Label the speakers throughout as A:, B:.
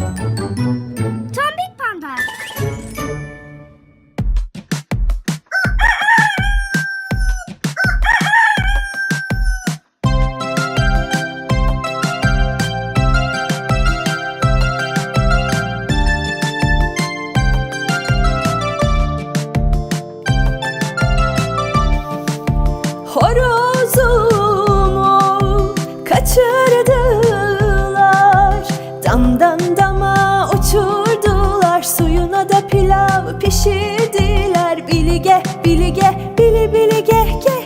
A: Müzik Kişidiler bilge bilge bili bilge geh.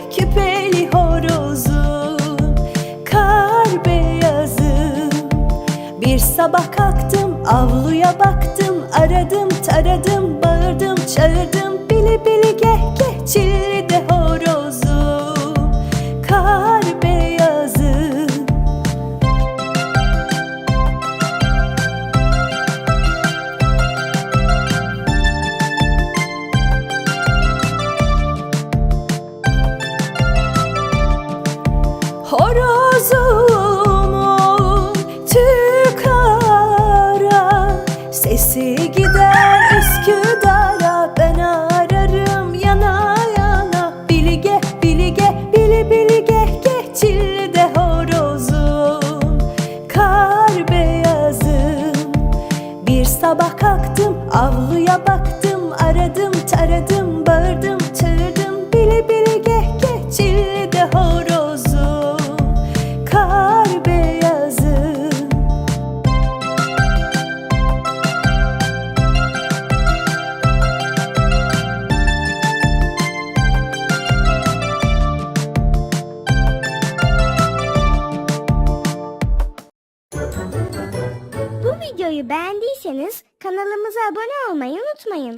A: Sesi gider
B: Üsküdar isterseniz kanalımıza abone olmayı unutmayın.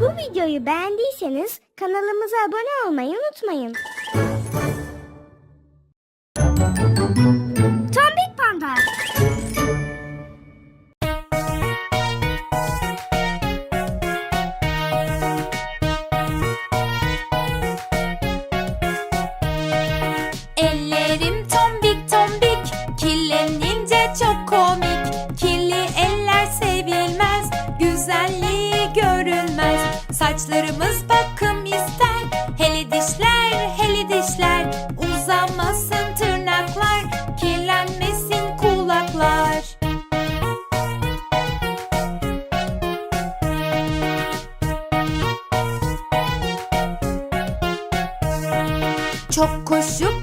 C: Bu
A: videoyu beğendiyseniz kanalımıza abone olmayı unutmayın.
D: Saçlarımız bakım ister. Hele dişler hele dişler. Uzamasın tırnaklar Kirlenmesin kulaklar. Çok koşup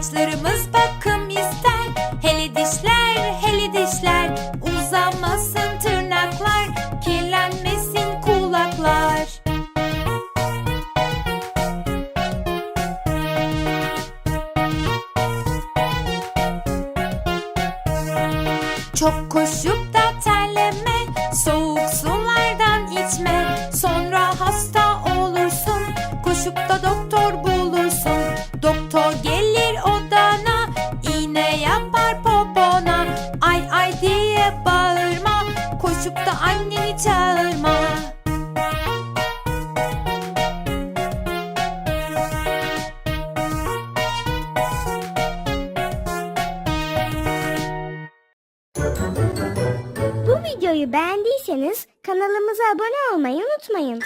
D: Saçlarımız bakım ister. Hele dişler hele dişler Uzamasın tırnaklar Kirlenmesin kulaklar. Çok koşup da terleme Soğuk sulardan içme. Sonra hasta olursun Koşup da doktor bulursun. Doktor
A: videoyu beğendiyseniz kanalımıza abone olmayı unutmayın.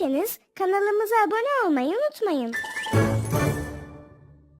A: beğendiyseniz kanalımıza abone olmayı unutmayın.